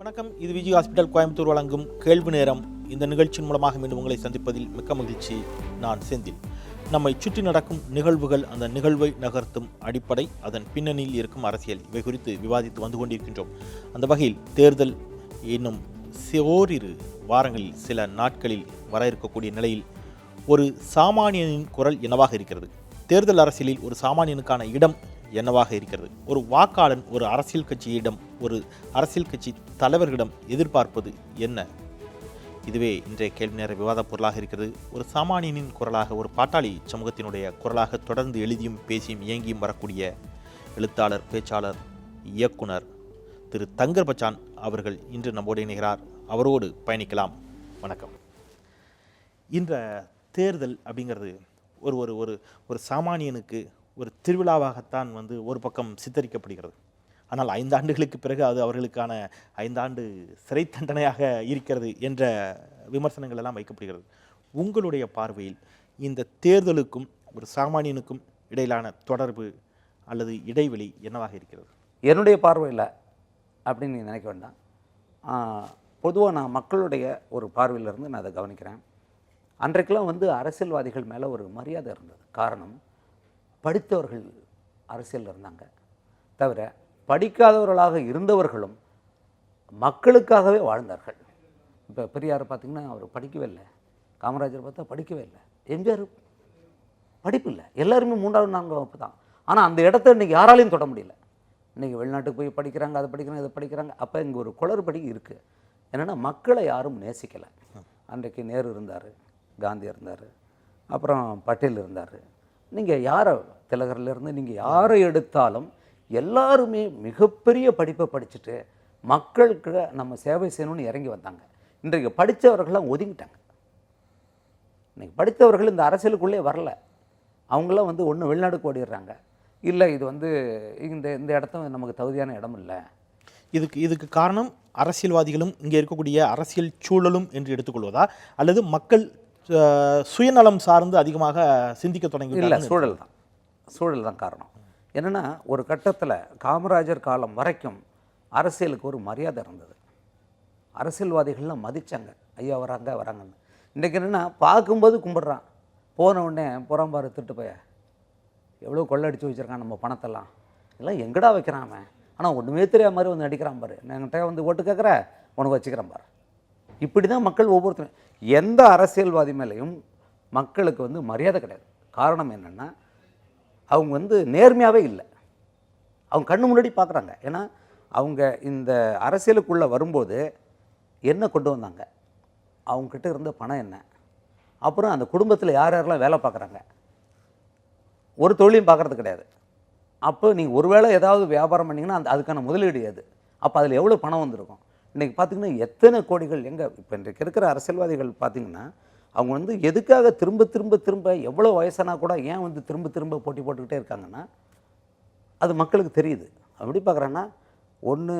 வணக்கம். இது விஜய் ஹாஸ்பிட்டல் கோயம்புத்தூர் வழங்கும் கேள்வி நேரம். இந்த நிகழ்ச்சியின் மூலமாக மீண்டும் உங்களை சந்திப்பதில் மிக்க மகிழ்ச்சி. நான் செந்தில். நம்மை சுற்றி நடக்கும் நிகழ்வுகள் அந்த நிகழ்வை நகர்த்தும் அடிப்படை. அதன் பின்னணியில் இருக்கும் அரசியல். இவை குறித்து விவாதித்து வந்து கொண்டிருக்கின்றோம். அந்த வகையில் தேர்தல் இன்னும் ஓரிரு வாரங்களில் சில நாட்களில் வர இருக்கக்கூடிய நிலையில் ஒரு சாமானியனின் குரல் என்னவாக இருக்கிறது? தேர்தல் அரசியலில் ஒரு சாமானியனுக்கான இடம் என்னவாக இருக்கிறது? ஒரு வாக்காளன் ஒரு அரசியல் கட்சியிடம் ஒரு அரசியல் கட்சி தலைவர்களிடம் எதிர்பார்ப்பது என்ன? இதுவே இன்றைய கேள்வி நேர விவாத பொருளாக இருக்கிறது. ஒரு சாமானியனின் குரலாக ஒரு பாட்டாளி சமூகத்தினுடைய குரலாக தொடர்ந்து எழுதியும் பேசியும் இயங்கியும் வரக்கூடிய எழுத்தாளர் பேச்சாளர் இயக்குனர் திரு தங்கர் பச்சான் அவர்கள் இன்று நம்மோடு இணைகிறார். அவரோடு பயணிக்கலாம். வணக்கம். இன்ற தேர்தல் அப்படிங்கிறது ஒரு ஒரு ஒரு ஒரு சாமானியனுக்கு ஒரு திருவிழாவாகத்தான் வந்து ஒரு பக்கம் சித்தரிக்கப்படுகிறது. ஆனால் ஐந்து ஆண்டுகளுக்கு பிறகு அது அவர்களுக்கான ஐந்தாண்டு சிறை தண்டனையாக இருக்கிறது என்ற விமர்சனங்கள் எல்லாம் வைக்கப்படுகிறது. உங்களுடைய பார்வையில் இந்த தேர்தலுக்கும் ஒரு சாமானியனுக்கும் இடையிலான தொடர்பு அல்லது இடைவெளி என்னவாக இருக்கிறது? என்னுடைய பார்வையில் அப்படின்னு நீ நினைக்க வேண்டாம். பொதுவாக நான் மக்களுடைய ஒரு பார்வையிலிருந்து நான் அதை கவனிக்கிறேன். அன்றைக்கெல்லாம் வந்து அரசியல்வாதிகள் மேலே ஒரு மரியாதை இருந்தது. காரணம் படித்தவர்கள் அரசியலில் இருந்தாங்க. தவிர படிக்காதவர்களாக இருந்தவர்களும் மக்களுக்காகவே வாழ்ந்தார்கள். இப்போ பெரியார் பார்த்திங்கன்னா அவர் படிக்கவே இல்லை. காமராஜர் பார்த்தா படிக்கவே இல்லை. எம்ஜிஆர் படிப்பு இல்லை. எல்லாருமே மூன்றாவது நான்காவது வகுப்பு தான். ஆனால் அந்த இடத்த இன்றைக்கி யாராலையும் தொட முடியல. இன்றைக்கி வெளிநாட்டுக்கு போய் படிக்கிறாங்க அதை படிக்கிறாங்க இதை படிக்கிறாங்க. அப்போ இங்கே ஒரு குளறுபடி இருக்குது என்னென்னா மக்களை யாரும் நேசிக்கலை. அன்றைக்கு நேரு இருந்தார் காந்தி இருந்தார் அப்புறம் பட்டேல் இருந்தார். நீங்கள் யாரை திலகர்லேருந்து நீங்கள் யாரை எடுத்தாலும் எல்லாருமே மிகப்பெரிய படிப்பை படிச்சுட்டு மக்களுக்கு நம்ம சேவை செய்யணும்னு இறங்கி வந்தாங்க. இன்றைக்கு படித்தவர்கள்லாம் ஒதுங்கிட்டாங்க. இன்றைக்கி படித்தவர்கள் இந்த அரசியலுக்குள்ளே வரல. அவங்களாம் வந்து ஒன்று வெளிநாடுக்கு ஓடிடுறாங்க. இல்லை இது வந்து இந்த இந்த இடத்த நமக்கு தகுதியான இடம் இல்லை. இதுக்கு இதுக்கு காரணம் அரசியல்வாதிகளும் இங்கே இருக்கக்கூடிய அரசியல் சூழலும் என்று எடுத்துக்கொள்வதா? அல்லது மக்கள் சுயநலம் சார்ந்து அதிகமாக சிந்திக்க தொடங்கி இல்லை சூழல் தான். சூழல் தான் காரணம். என்னென்னா ஒரு கட்டத்தில் காமராஜர் காலம் வரைக்கும் அரசியலுக்கு ஒரு மரியாதை இருந்தது. அரசியல்வாதிகள்லாம் மதிச்சாங்க. ஐயா வராங்க வராங்கன்னு. இன்றைக்கு என்னென்னா பார்க்கும்போது கும்பிட்றான். போன உடனே புறம்பாரு திட்டு போய. எவ்வளோ கொள்ளடிச்சு வச்சுருக்கான் நம்ம பணத்தெல்லாம். எல்லாம் எங்கடா வைக்கிறான் ஆனால் ஒன்றுமே தெரியாத மாதிரி வந்து நடிக்கிறான் பாரு. என்கிட்ட வந்து ஓட்டு கேட்குற? உனக்கு வச்சுக்கிறேன் பாரு. இப்படி தான் மக்கள் ஒவ்வொருத்தரும். எந்த அரசியல்வாதி மேலேயும் மக்களுக்கு வந்து மரியாதை கிடையாது. காரணம் என்னென்னா அவங்க வந்து நேர்மையாகவே இல்லை. அவங்க கண்ணு முன்னாடி பார்க்குறாங்க. ஏன்னா அவங்க இந்த அரசியலுக்குள்ளே வரும்போது என்ன கொண்டு வந்தாங்க? அவங்கக்கிட்ட இருந்த பணம் என்ன? அப்புறம் அந்த குடும்பத்தில் யார் யாரெல்லாம் வேலை பார்க்குறாங்க? ஒரு தொழிலையும் பார்க்குறது கிடையாது. அப்போ நீங்கள் ஒருவேளை ஏதாவது வியாபாரம் பண்ணிங்கன்னா அந்த அதுக்கான முதலீடு எது? அப்போ அதில் எவ்வளோ பணம் வந்திருக்கும்? இன்றைக்கி பார்த்தீங்கன்னா எத்தனை கோடிகள் எங்கே இப்போ இன்றைக்கு இருக்கிற அரசியல்வாதிகள் பார்த்திங்கன்னா அவங்க வந்து எதுக்காக திரும்ப திரும்ப திரும்ப எவ்வளோ வயசானா கூட ஏன் வந்து திரும்ப திரும்ப போட்டி போட்டுக்கிட்டே இருக்காங்கன்னா அது மக்களுக்கு தெரியுது. அப்படி பார்க்குறேன்னா ஒன்று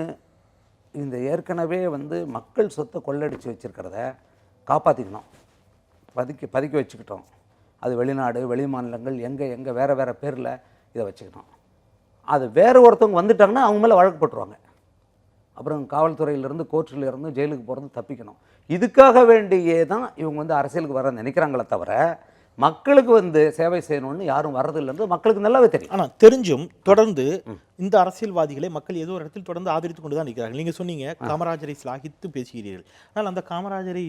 இந்த ஏற்கனவே வந்து மக்கள் சொத்தை கொள்ளடிச்சு வச்சுருக்கிறத காப்பாற்றிக்கணும் பதுக்கி பதுக்கி வச்சுக்கிட்டோம். அது வெளிநாடு வெளி மாநிலங்கள் எங்கே எங்கே வேறு வேறு பேரில் இதை வச்சுக்கிட்டோம். அது வேறு ஒருத்தவங்க வந்துட்டாங்கன்னா அவங்க மேலே வழக்கு போட்டுருவாங்க. அப்புறம் காவல்துறையிலேருந்து கோர்ட்டிலேருந்து ஜெயிலுக்கு போகிறது தப்பிக்கணும். இதுக்காக வேண்டியே தான் இவங்க வந்து அரசியலுக்கு வர நினைக்கிறாங்களே தவிர மக்களுக்கு வந்து சேவை செய்யணும்னு யாரும் வர்றதில்லைன்றது மக்களுக்கு நல்லாவே தெரியும். ஆனால் தெரிஞ்சும் தொடர்ந்து இந்த அரசியல்வாதிகளை மக்கள் ஏதோ ஒரு இடத்தில் தொடர்ந்து ஆதரித்து கொண்டு தான் இருக்கிறார்கள் நீங்கள் சொன்னீங்க காமராஜரை சிலாகித்து பேசுகிறீர்கள். ஆனால் அந்த காமராஜரை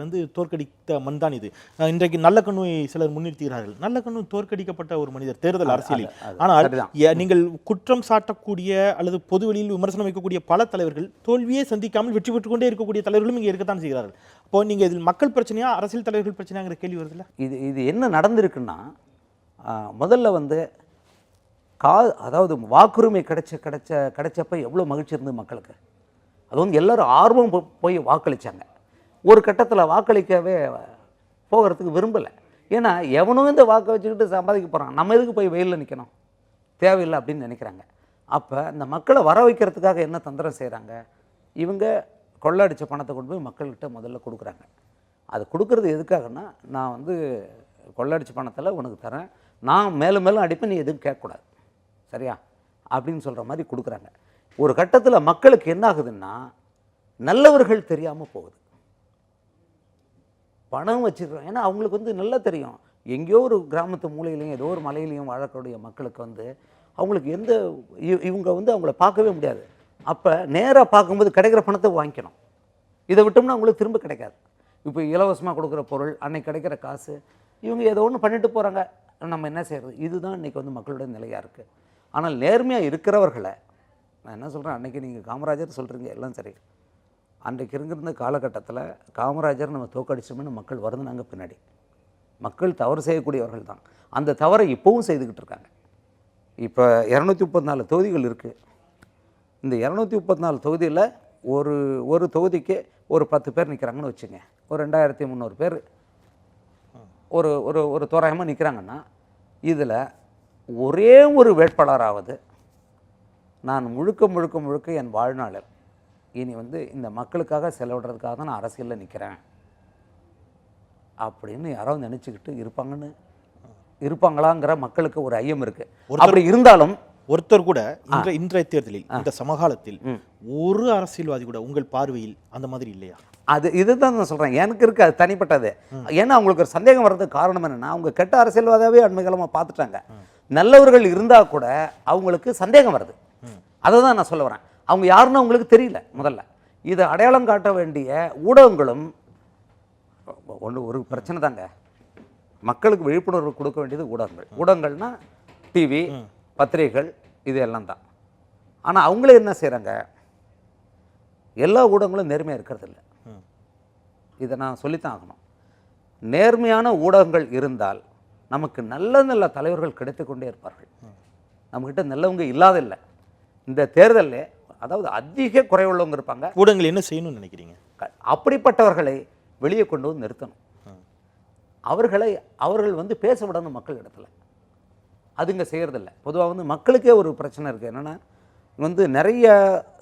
வந்து தோற்கடித்த மண் தான் இது. இன்றைக்கு நல்ல கண்ணுவை சிலர் முன்னிறுத்துகிறார்கள். நல்ல கண்ணு தோற்கடிக்கப்பட்ட ஒரு மனிதர் தேர்தல் அரசியலில். ஆனால் நீங்கள் குற்றம் சாட்டக்கூடிய அல்லது பொதுவெளியில் விமர்சனம் வைக்கக்கூடிய பல தலைவர்கள் தோல்வியே சந்திக்காமல் வெற்றி பெற்றுக் கொண்டே இருக்கக்கூடிய தலைவர்களும் இங்கே இருக்கத்தான் செய்கிறார்கள். அப்போ நீங்கள் இதில் மக்கள் பிரச்சனையா அரசியல் தலைவர்கள் பிரச்சனையாங்கிற கேள்வி வருதுல்ல? இது இது என்ன நடந்திருக்குன்னா முதல்ல வந்து கா அதாவது வாக்குரிமை கிடைச்ச கிடைச்ச கிடைச்சப்ப எவ்வளோ மகிழ்ச்சி இருந்தது மக்களுக்கு. அது வந்து எல்லோரும் ஆர்வம் போ- போய் வாக்களித்தாங்க ஒரு கட்டத்தில் வாக்களிக்கவே போகிறதுக்கு விரும்பலை. ஏன்னா எவனும் இந்த வாக்கை வச்சுக்கிட்டு சம்பாதிக்க போகிறான் நம்ம எதுக்கு போய் வெயிலில் நிற்கணும் தேவையில்லை அப்படின்னு நினைக்கிறாங்க. அப்போ இந்த மக்களை வர வைக்கிறதுக்காக என்ன தந்திரம் செய்கிறாங்க இவங்க கொள்ளடிச்ச பணத்தை கொண்டு போய் மக்கள்கிட்ட முதல்ல கொடுக்குறாங்க. அது கொடுக்கறது எதுக்காகன்னா நான் வந்து கொள்ளடிச்ச பணத்தில் உனக்கு தரேன். நான் மேலும் மேலும் அடிப்பேன் நீ எதுவும் கேட்கக்கூடாது. சரியா? அப்படின்னு சொல்கிற மாதிரி கொடுக்குறாங்க. ஒரு கட்டத்தில் மக்களுக்கு என்ன ஆகுதுன்னா நல்லவர்கள் தெரியாமல் போகுது. பணம் வச்சுருக்கோம் ஏன்னா அவங்களுக்கு வந்து நல்லா தெரியும். எங்கேயோ ஒரு கிராமத்து மூலையிலையும் ஏதோ ஒரு மலையிலையும் வாழக்கூடிய மக்களுக்கு வந்து அவங்களுக்கு எந்த இ- இவங்க வந்து அவங்கள பார்க்கவே முடியாது. அப்போ நேராக பார்க்கும்போது கிடைக்கிற பணத்தை வாங்கிக்கணும். இதை விட்டோம்னா அவங்களுக்கு திரும்ப கிடைக்காது. இப்போ இலவசமாக கொடுக்குற பொருள் அன்னைக்கு கிடைக்கிற காசு இவங்க ஏதோ ஒன்று பண்ணிட்டு போகிறாங்க நம்ம என்ன செய்கிறது இதுதான் இன்றைக்கி வந்து மக்களோட நிலையாக இருக்குது ஆனால் நேர்மையாக இருக்கிறவர்களை நான் என்ன சொல்கிறேன் அன்றைக்கி நீங்கள் காமராஜர் சொல்கிறீங்க எல்லாம் சரி. அன்றைக்கு இருந்திருந்த காலகட்டத்தில் காமராஜர் நம்ம தோக்கடிச்சோம்னு மக்கள் வருதுனாங்க பின்னாடி. மக்கள் தவறு செய்யக்கூடியவர்கள் தான். அந்த தவறை இப்போவும் செய்துக்கிட்டு இருக்காங்க. இப்போ இரநூத்தி முப்பத்தி நாலு தொகுதிகள் இருக்குது இந்த இரநூத்தி முப்பத்தி நாலு தொகுதியில் ஒரு ஒரு தொகுதிக்கு ஒரு பத்து பேர் நிற்கிறாங்கன்னு வச்சுங்க. ஒரு ரெண்டாயிரத்தி முந்நூறு பேர். ஒரு ஒரு ஒரு தோராயமாக நிற்கிறாங்கன்னா இதில் ஒரே ஒரு வேட்பாளராவது நான் முழுக்க முழுக்க முழுக்க என் வாழ்நாளில் இனி வந்து இந்த மக்களுக்காக செலவிடுறதுக்காக தான் நான் அரசியலில் நிற்கிறேன் அப்படின்னு யாராவது நினச்சிக்கிட்டு இருப்பாங்கன்னு இருப்பாங்களாங்கிற மக்களுக்கு ஒரு ஐயம் இருக்குது அப்படி இருந்தாலும் ஒருத்தர் கூட இன்ற இன்றைய தேர்தலில் இந்த சமகாலத்தில் ஒரு அரசியல்வாதி கூட உங்கள் பார்வையில் அந்த மாதிரி இல்லையா? அது இதுதான் நான் சொல்கிறேன் எனக்கு இருக்குது அது தனிப்பட்டது. ஏன்னா அவங்களுக்கு ஒரு சந்தேகம் வர்றதுக்கு காரணம் என்னன்னா அவங்க கெட்ட அரசியல்வாதாவே அண்மைகாலமாக பார்த்துட்டாங்க. நல்லவர்கள் இருந்தால் கூட அவங்களுக்கு சந்தேகம் வருது. அதை தான் நான் சொல்ல வரேன். அவங்க யாருன்னு அவங்களுக்கு தெரியல முதல்ல. இதை அடையாளம் காட்ட வேண்டிய ஊடகங்களும் ஒன்று ஒரு பிரச்சனை தாங்க. மக்களுக்கு விழிப்புணர்வு கொடுக்க வேண்டியது ஊடகங்கள். ஊடகங்கள்னா டிவி பத்திரிகைகள் இது எல்லாம் தான். ஆனால் அவங்களே என்ன செய்கிறாங்க எல்லா ஊடகங்களும் நேர்மையாக இருக்கிறதில்ல. இதை நான் சொல்லித்தான் ஆகணும். நேர்மையான ஊடகங்கள் இருந்தால் நமக்கு நல்ல நல்ல தலைவர்கள் கிடைத்து கொண்டே இருப்பார்கள். நம்மக்கிட்ட நல்லவங்க இல்லாதில்லை. இந்த தேர்தலில் அதாவது அதிக குறைவுள்ளவங்க இருப்பாங்க. ஊடகங்கள் என்ன செய்யணும்னு நினைக்கிறீங்க? அப்படிப்பட்டவர்களை வெளியே கொண்டு வந்து நிறுத்தணும். அவர்களை அவர்கள் வந்து பேச விடணும் மக்கள் இடத்துல. அதுங்க செய்கிறதில்ல பொதுவாக வந்து மக்களுக்கே ஒரு பிரச்சனை இருக்குது என்னென்னா வந்து நிறைய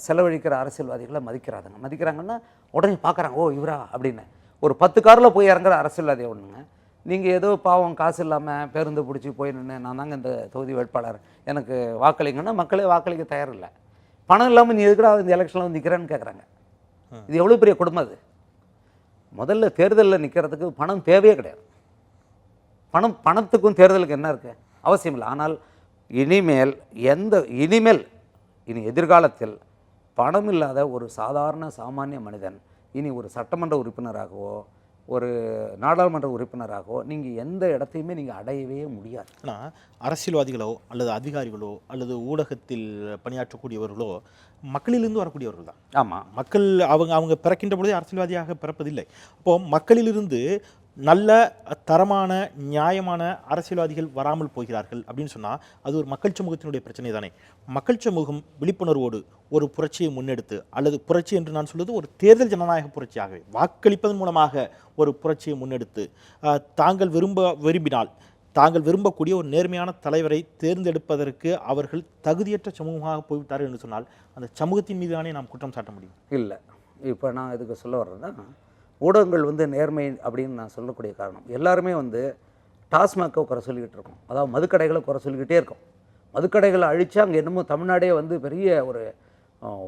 செலவழிக்கிற அரசியல்வாதிகளை மதிக்கிறாங்க மதிக்கிறாங்கன்னா உடனே பார்க்குறாங்க ஓ இவரா? அப்படின்னு. ஒரு பத்து காரில் போய் இறங்குற அரசியல்வாதியை ஒன்றுங்க நீங்கள் ஏதோ பாவம் காசு இல்லாமல் பேருந்து பிடிச்சி போய் நின்று நான் தாங்க இந்த தொகுதி வேட்பாளர். எனக்கு வாக்களிங்கன்னா மக்களே வாக்களிக்க தயாரில்லை. பணம் இல்லாமல் நீ எதுக்குடா இந்த எலெக்ஷனில் வந்து நிற்கிறேன்னு கேட்குறாங்க இது எவ்வளோ பெரிய குடும்பம் அது? முதல்ல தேர்தலில் நிற்கிறதுக்கு பணம் தேவையே கிடையாது. பணம் பணத்துக்கும் தேர்தலுக்கு என்ன இருக்குது அவசியம் இல்லை. ஆனால் இனிமேல் எந்த இனிமேல் இனி எதிர்காலத்தில் பணம் இல்லாத ஒரு சாதாரண சாமானிய மனிதன் இனி ஒரு சட்டமன்ற உறுப்பினராகவோ ஒரு நாடாளுமன்ற உறுப்பினராகவோ நீங்கள் எந்த இடத்தையுமே நீங்கள் அடையவே முடியாது. ஆனால் அரசியல்வாதிகளோ அல்லது அதிகாரிகளோ அல்லது ஊடகத்தில் பணியாற்றக்கூடியவர்களோ மக்களிலிருந்து வரக்கூடியவர்கள் தான். ஆமாம் மக்கள் அவங்க அவங்க பிறக்கின்ற பொழுதே அரசியல்வாதியாக பிறப்பதில்லை. அப்போ மக்களிலிருந்து நல்ல தரமான நியாயமான அரசியல்வாதிகள் வராமல் போகிறார்கள் அப்படின்னு சொன்னால் அது ஒரு மக்கள் சமூகத்தினுடைய பிரச்சனை தானே. மக்கள் சமூகம் விழிப்புணர்வோடு ஒரு புரட்சியை முன்னெடுத்து அல்லது புரட்சி என்று நான் சொல்வது ஒரு தேர்தல் ஜனநாயக புரட்சியாகவே வாக்களிப்பதன் மூலமாக ஒரு புரட்சியை முன்னெடுத்து தாங்கள் விரும்ப விரும்பினால் தாங்கள் விரும்பக்கூடிய ஒரு நேர்மையான தலைவரை தேர்ந்தெடுப்பதற்கு அவர்கள் தகுதியற்ற சமூகமாக போய்விட்டார்கள் என்று சொன்னால் அந்த சமூகத்தின் மீதானே நாம் குற்றம் சாட்ட முடியும். இல்லை. இப்போ நான் இதுக்கு சொல்ல வர்றேன்னா ஊடகங்கள் வந்து நேர்மை அப்படின்னு நான் சொல்லக்கூடிய காரணம். எல்லாருமே வந்து டாஸ்மாக்கை குறை சொல்லிக்கிட்டு இருக்கோம். அதாவது மதுக்கடைகளை குறை சொல்லிக்கிட்டே இருக்கோம். மதுக்கடைகளை அழித்து அங்கே என்னமோ தமிழ்நாடே வந்து பெரிய ஒரு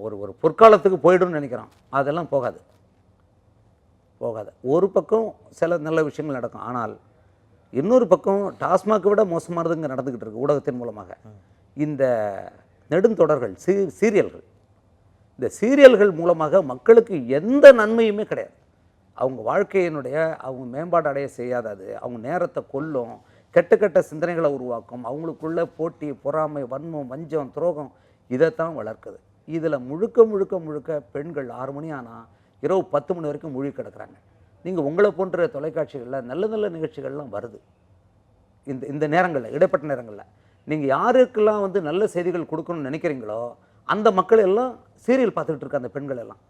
ஒரு ஒரு பொற்காலத்துக்கு போயிடும்னு நினைக்கிறோம். அதெல்லாம் போகாது. போகாது. ஒரு பக்கம் சில நல்ல விஷயங்கள் நடக்கும். ஆனால் இன்னொரு பக்கம் டாஸ்மாக்கை விட மோசமானது இங்கே நடந்துக்கிட்டு இருக்கு ஊடகத்தின் மூலமாக. இந்த நெடுந்தொடர்கள் சீ சீரியல்கள். இந்த சீரியல்கள் மூலமாக மக்களுக்கு எந்த நன்மையுமே கிடையாது. அவங்க வாழ்க்கையினுடைய அவங்க மேம்பாடு அடைய செய்யாதது அவங்க நேரத்தை கொல்லும். கெட்ட கெட்ட சிந்தனைகளை உருவாக்கும். அவங்களுக்குள்ள போட்டி பொறாமை வன்மம் வஞ்சம் துரோகம் இதைத்தான் வளர்க்குது. இதில் முழுக்க முழுக்க முழுக்க பெண்கள் ஆறு மணி ஆனால் இரவு பத்து மணி வரைக்கும் மூழ்கி கிடக்குறாங்க. நீங்கள் உங்களை போன்ற தொலைக்காட்சிகளில் நல்ல நல்ல நிகழ்ச்சிகள்லாம் வருது. இந்த இந்த நேரங்களில் இடைப்பட்ட நேரங்களில். நீங்கள் யாருக்கெல்லாம் வந்து நல்ல செய்திகள் கொடுக்கணும்னு நினைக்கிறீங்களோ அந்த மக்கள் எல்லாம் சீரியல் பார்த்துக்கிட்டு இருக்க அந்த பெண்கள் எல்லாம்.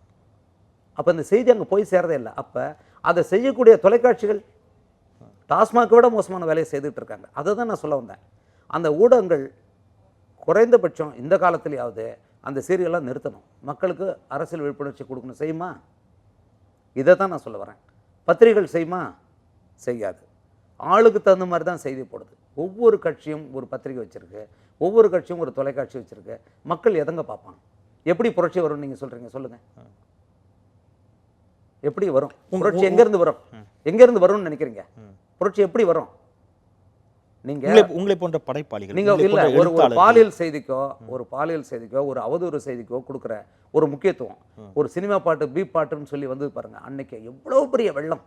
அப்போ இந்த செய்தி அங்கே போய் சேரதே இல்லை. அப்போ அதை செய்யக்கூடிய தொலைக்காட்சிகள் டாஸ்மாகை விட மோசமான வேலையை செய்துட்டு இருக்காங்க. அதை தான் நான் சொல்ல வந்தேன். அந்த ஊடகங்கள் குறைந்தபட்சம் இந்த காலத்திலேயாவது அந்த சீரியலாம் நிறுத்தணும். மக்களுக்கு அரசியல் விழிப்புணர்ச்சி கொடுக்கணும். செய்யுமா? இதை தான் நான் சொல்ல வரேன். பத்திரிகைகள் செய்யுமா? செய்யாது. ஆளுக்கு தகுந்த மாதிரி தான் செய்தி போடுது. ஒவ்வொரு கட்சியும் ஒரு பத்திரிகை வச்சுருக்கு. ஒவ்வொரு கட்சியும் ஒரு தொலைக்காட்சி வச்சுருக்கு. மக்கள் எதங்க பார்ப்பாங்க? எப்படி புரட்சி வரும்னு நீங்கள் சொல்கிறீங்க சொல்லுங்கள் எப்படி வரும்? புரட்சி எங்கேருந்து வரும்? எங்கேருந்து வரும்னு நினைக்கிறீங்க? புரட்சி எப்படி வரும்? நீங்க உங்களை போன்ற படைப்பாளிகள் நீங்க இல்ல ஒரு. பாலியல் செய்திக்கோ ஒரு பாலியல் செய்திக்கோ ஒரு அவதூறு செய்திக்கோ கொடுக்குற ஒரு முக்கியத்துவம். ஒரு சினிமா பாட்டு பீப் பாட்டுன்னு சொல்லி வந்து பாருங்க அன்னைக்கு எவ்வளவு பெரிய வெள்ளம்.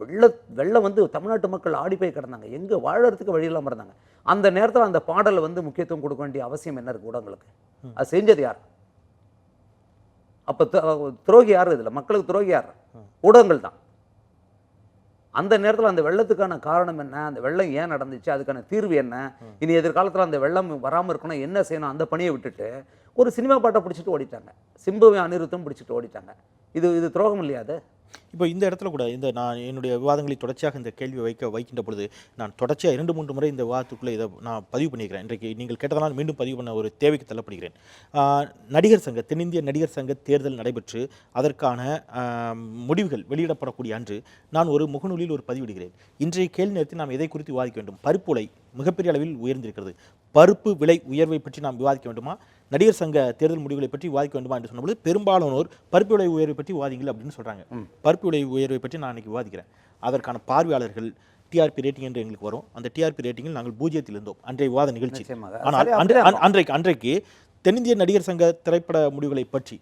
வெள்ள வெள்ளம் வந்து தமிழ்நாட்டு மக்கள் ஆடி போய் கிடந்தாங்க. எங்க வாழறதுக்கு வழி இல்லாம இருந்தாங்க. அந்த நேரத்துல அந்த பாடலை வந்து முக்கியத்துவம் கொடுக்க வேண்டிய அவசியம் என்ன இருக்கு ஊடகங்களுக்கு? அது செஞ்சது யார்? அப்போ துரோகி யார் இதுல மக்களுக்கு துரோகி யார்? ஊடகங்கள் தான். அந்த நேரத்தில் அந்த வெள்ளத்துக்கான காரணம் என்ன? அந்த வெள்ளம் ஏன் நடந்துச்சு? அதுக்கான தீர்வு என்ன? இனி எதிர்காலத்துல அந்த வெள்ளம் வராமல் இருக்கணும் என்ன செய்யணும்? அந்த பணியை விட்டுட்டு ஒரு சினிமா பாட்டை பிடிச்சிட்டு ஓடிட்டாங்க. சிம்புவை அனிருத்தும் பிடிச்சிட்டு ஓடிட்டாங்க. இது இது துரோகம் இல்லையாது இப்போ இந்த இடத்துல கூட இந்த நான் என்னுடைய விவாதங்களை தொடர்ச்சியாக இந்த கேள்வி வைக்க வைக்கின்ற பொழுது நான் தொடர்ச்சியாக இரண்டு மூன்று முறை இந்த விவாதத்துக்குள்ளே இதை நான் பதிவு பண்ணிக்கிறேன். இன்றைக்கு நீங்கள் கேட்டதனால் மீண்டும் பதிவு பண்ண ஒரு தேவைக்கு தள்ளப்படுகிறேன். நடிகர் சங்க தென்னிந்திய நடிகர் சங்க தேர்தல் நடைபெற்று அதற்கான முடிவுகள் வெளியிடப்படக்கூடிய அன்று நான் ஒரு முகநூலில் ஒரு பதிவிடுகிறேன். இன்றைய கேள்வி நேரத்தில் நாம் எதை குறித்து விவாதிக்க வேண்டும்? பருப்புலை மிகப்பெரிய அளவில் உயர்ந்திருக்கிறது. பருப்பு விலை உயர்வை பற்றி நாம் விவாதிக்க வேண்டுமா? நடிகர் சங்க தேர்தல் முடிவுகளை பற்றி விவாதிக்க வேண்டுமா என்று சொன்னபொழுது பெரும்பாலானோர் பருப்பு விலை உயர்வை பற்றி விவாதிங்கள் அப்படின்னு சொல்றாங்க. பருப்பு விலை உயர்வை பற்றி நான் இன்னைக்கு விவாதிக்கிறேன். அதற்கான பார்வையாளர்கள் டிஆர்பி ரேட்டிங் என்று எங்களுக்கு வரும். அந்த டிஆர்பி ரேட்டிங்கில் நாங்கள் பூஜ்ஜியத்தில் இருந்தோம். அன்றைய விவாத நிகழ்ச்சி. ஆனால் அன்றைக்கு அன்றைக்கு தென்னிந்திய நடிகர் சங்க திரைப்பட முடிவுகளை பற்றி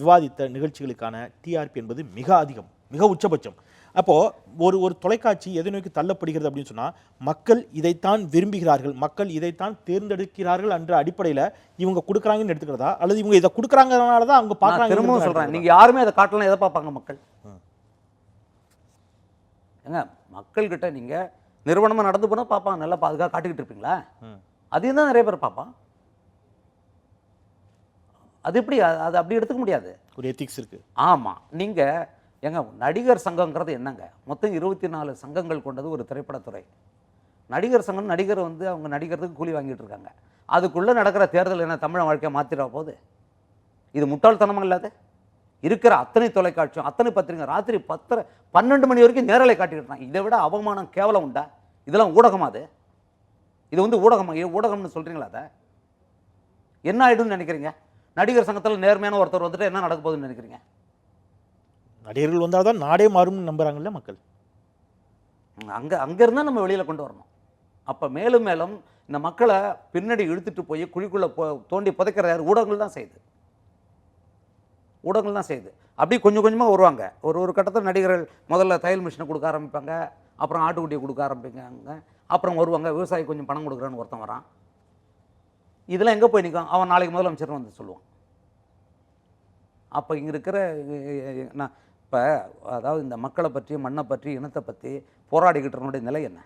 விவாதித்த நிகழ்ச்சிகளுக்கான டிஆர்பி என்பது மிக அதிகம் மிக உச்சபட்சம். அப்போ ஒரு ஒரு தொலைக்காட்சி எதை நோக்கி தள்ளப்படுகிறது அப்படின்னு சொன்னா மக்கள் இதைத்தான் விரும்புகிறார்கள் மக்கள் இதைத்தான் தேர்ந்தெடுக்கிறார்கள் என்ற அடிப்படையில இவங்க கொடுக்குறாங்கன்னு எடுத்துக்கிறதா? அல்லது இவங்க இதை கொடுக்குறாங்கனால தான் அவங்க பார்க்குறாங்க திரும்பவும் சொல்றேன். நீங்க யாருமே அதை காட்டலாம் எதை பார்ப்பாங்க மக்கள்? ஏங்க மக்கள்கிட்ட நீங்க நிறுவனமா நடந்து போனா பார்ப்பாங்க நல்லா பாதுகாக்க காட்டிக்கிட்டு இருப்பீங்களா? அதையும் தான் நிறைய பேர் பார்ப்பான். அது எப்படி அது அப்படி எடுத்துக்க முடியாது. ஒரு எத்திக்ஸ் இருக்கு. ஆமா நீங்க ஏங்க நடிகர் சங்கங்கிறது என்னங்க? மொத்தம் இருபத்தி நாலு சங்கங்கள் கொண்டது ஒரு திரைப்படத்துறை. நடிகர் சங்கம் நடிகர் வந்து அவங்க நடிகருக்கு கூலி வாங்கிட்டு இருக்காங்க. அதுக்குள்ளே நடக்கிற தேர்தல் என்ன தமிழ் வாழ்க்கையை மாற்றிட போகுது? இது முட்டாள்தனமாக இல்லாத இருக்கிற அத்தனை தொலைக்காட்சியும் அத்தனை பத்திரிகை ராத்திரி பத்தரை பன்னெண்டு மணி வரைக்கும் நேரலை காட்டிக்கிட்டான் இதை விட அவமானம் கேவலம் உண்டா? இதெல்லாம் ஊடகமா அது? இது வந்து ஊடகமா? ஊடகம்னு சொல்கிறீங்களா அதை? என்ன ஆகிடும்னு நினைக்கிறீங்க? நடிகர் சங்கத்தில் நேர்மையான ஒருத்தர் வந்துட்டு என்ன நடக்க போகுதுன்னு நினைக்கிறீங்க? நடிகர்கள் வந்தால் தான் நாடே மாறும்னு நம்புகிறாங்கல்ல மக்கள். அங்கே அங்கேருந்தால் நம்ம வெளியில் கொண்டு வரணும். அப்போ மேலும் மேலும் இந்த மக்களை பின்னாடி இழுத்துட்டு போய் குழிக்குள்ளே போ தோண்டி புதைக்கிற யார்? ஊடகங்கள் தான் செய்யுது. ஊடகங்கள் தான் செய்யுது. அப்படி கொஞ்சம் கொஞ்சமாக வருவாங்க. ஒரு ஒரு கட்டத்தில் நடிகர்கள் முதல்ல தையல் மிஷினை கொடுக்க ஆரம்பிப்பாங்க. அப்புறம் ஆட்டுக்குட்டியை கொடுக்க ஆரம்பிப்பாங்க. அப்புறம் வருவாங்க. விவசாயி கொஞ்சம் பணம் கொடுக்குறான்னு ஒருத்தன் வரான். இதெல்லாம் எங்கே போய் நிற்கும் அவன் நாளைக்கு முதலமைச்சர் வந்து சொல்லுவான். அப்போ இங்கே இருக்கிற நான் இப்போ அதாவது இந்த மக்களை பற்றி மண்ணை பற்றி இனத்தை பற்றி போராடிக்கிட்டு இருக்கனுடைய நிலை என்ன?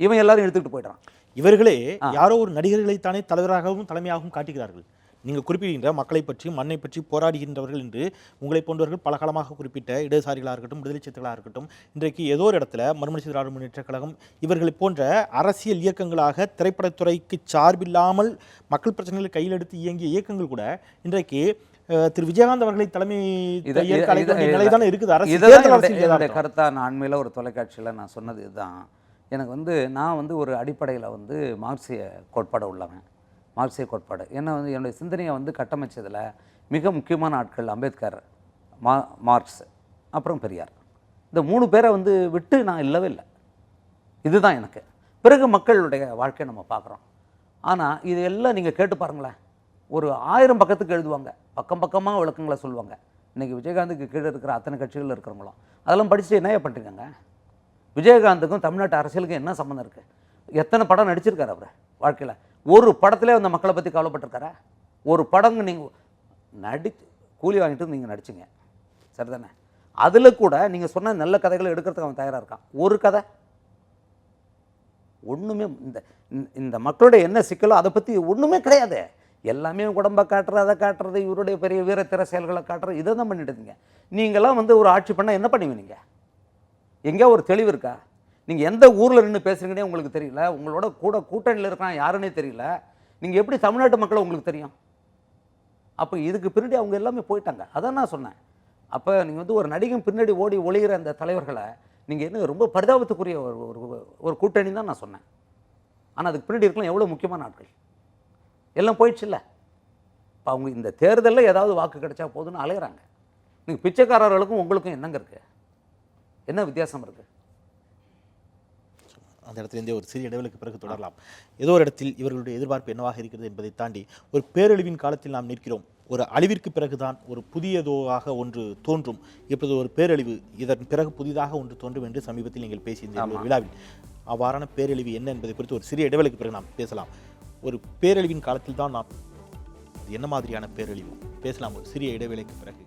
இவன் எல்லாரும் எடுத்துக்கிட்டு போயிடுறான். இவர்களே யாரோ ஒரு நடிகர்களை தானே தலைவராகவும் தலைமையாகவும் காட்டுகிறார்கள். நீங்கள் குறிப்பிடுகின்ற மக்களை பற்றி மண்ணை பற்றி போராடுகின்றவர்கள் என்று உங்களை போன்றவர்கள் பல காலமாக குறிப்பிட்ட இடதுசாரிகளாக இருக்கட்டும் விடுதலை சிறுத்தைகளாக இருக்கட்டும் இன்றைக்கு ஏதோ ஒரு இடத்துல மறுமலர்ச்சி திராவிட முன்னேற்ற கழகம் இவர்களை போன்ற அரசியல் இயக்கங்களாக திரைப்படத்துறைக்கு சார்பில்லாமல் மக்கள் பிரச்சனைகளை கையில் எடுத்து இயங்கிய இயக்கங்கள் கூட இன்றைக்கு திரு விஜயகாந்த் அவர்களை தலைமை இத- ஏற்க இத- அழைக்க வேண்டிய இத- நிலை தானே இருக்குது அரசியல் இதுதான் தேர்தல் என்னுடைய- அரசியல் என்னுடைய யதார்த்தம். கருத்தா நான் அண்மையில் ஒரு தொலைக்காட்சியில் நான் சொன்னது இதுதான். எனக்கு வந்து நான் வந்து ஒரு அடிப்படையில் வந்து மார்க்சிய கோட்பாடு உள்ளவன். மார்க்சிய கோட்பாடு. என்ன வந்து என்னுடைய சிந்தனையை வந்து கட்டமைச்சதில் மிக முக்கியமான ஆட்கள் அம்பேத்கர் மா மார்க்ஸ் அப்புறம் பெரியார். இந்த மூணு பேரை வந்து விட்டு நான் இல்லவே இல்லை. இதுதான் எனக்கு. பிறகு மக்களுடைய வாழ்க்கையை நம்ம பார்க்குறோம். ஆனால் இது எல்லாம் நீங்கள் கேட்டு பாருங்களேன். ஒரு ஆயிரம் பக்கத்துக்கு எழுதுவாங்க. பக்கம் பக்கமாக விளக்கங்களை சொல்லுவாங்க. இன்றைக்கி விஜயகாந்துக்கு கீழே இருக்கிற அத்தனை கட்சிகள் இருக்கிறவங்களும். அதெல்லாம் படிச்சுட்டு என்ன பண்ணுறீங்க விஜயகாந்துக்கும் தமிழ்நாட்டு அரசியலுக்கும் என்ன சம்மந்தம் இருக்குது எத்தனை படம் நடிச்சிருக்காரு அவர் வாழ்க்கையில்? ஒரு படத்திலே அந்த மக்களை பற்றி கவலைப்பட்டிருக்காரா? ஒரு படங்க நீங்கள் நடி கூலி வாங்கிட்டு நீங்கள் நடிச்சிங்க. சரிதானே? அதில் கூட நீங்கள் சொன்ன நல்ல கதைகளை எடுக்கிறதுக்கு அவன் தயாராக இருக்கான். ஒரு கதை. ஒன்றுமே இந்த இந்த- இந்த மக்களுடைய என்ன சிக்கலோ அதை பற்றி ஒன்றுமே கிடையாது. எல்லாமே உடம்ப காட்டுறது அதை காட்டுறது இவருடைய பெரிய வீரத்திர செயல்களை காட்டுறது இதை தான் பண்ணிட்டு இருந்தீங்க நீங்களாம் வந்து ஒரு ஆட்சி பண்ணால் என்ன பண்ணுவீங்க? நீங்கள் எங்கேயா ஒரு தெளிவு இருக்கா? நீங்கள் எந்த ஊரில் நின்று பேசுகிறீங்கன்னே உங்களுக்கு தெரியல. உங்களோட கூட கூட்டணியில் இருக்கான் யாருன்னே தெரியல. நீங்கள் எப்படி தமிழ்நாட்டு மக்களை உங்களுக்கு தெரியும்? அப்போ இதுக்கு பின்னாடி அவங்க எல்லாமே போயிட்டாங்க. அதான் நான் சொன்னேன். அப்போ நீங்கள் வந்து ஒரு நடிகன் பின்னாடி ஓடி ஒளிகிற அந்த தலைவர்களை நீங்கள் என்ன ரொம்ப பரிதாபத்துக்குரிய ஒரு ஒரு ஒரு கூட்டணி தான் நான் சொன்னேன். ஆனால் அதுக்கு பின்னாடி இருக்கலாம் எவ்வளோ முக்கியமான ஆட்கள்? எல்லாம் போயிடுச்சுல்ல. இப்போ அவங்க இந்த தேர்தலில் ஏதாவது வாக்கு கிடைச்சா போதும்னு அலையிறாங்க. நீங்கள் பிச்சைக்காரர்களுக்கும் உங்களுக்கும் என்னங்க இருக்கு? என்ன வித்தியாசம் இருக்கு? அந்த இடத்திலிருந்தே ஒரு சிறிய இடைவெளிக்கு பிறகு தொடரலாம். ஏதோ ஒரு இடத்தில் இவர்களுடைய எதிர்பார்ப்பு என்னவாக இருக்கிறது என்பதை தாண்டி ஒரு பேரழிவின் காலத்தில் நாம் நிற்கிறோம். ஒரு அழிவிற்கு பிறகுதான் ஒரு புதியதோவாக ஒன்று தோன்றும். இப்போது ஒரு பேரழிவு இதன் பிறகு புதிதாக ஒன்று தோன்றும் என்று சமீபத்தில் நீங்கள் பேசியிருந்தீர்கள் விழாவில். அவ்வாறான பேரழிவு என்ன என்பதை குறித்து ஒரு சிறிய இடைவெளிக்கு பிறகு நாம் பேசலாம். ஒரு பேரழிவின் காலத்தில் தான் நாம் அது என்ன மாதிரியான பேரழிவு? பேசலாம் ஒரு சிறிய இடைவேளைக்கு பிறகு.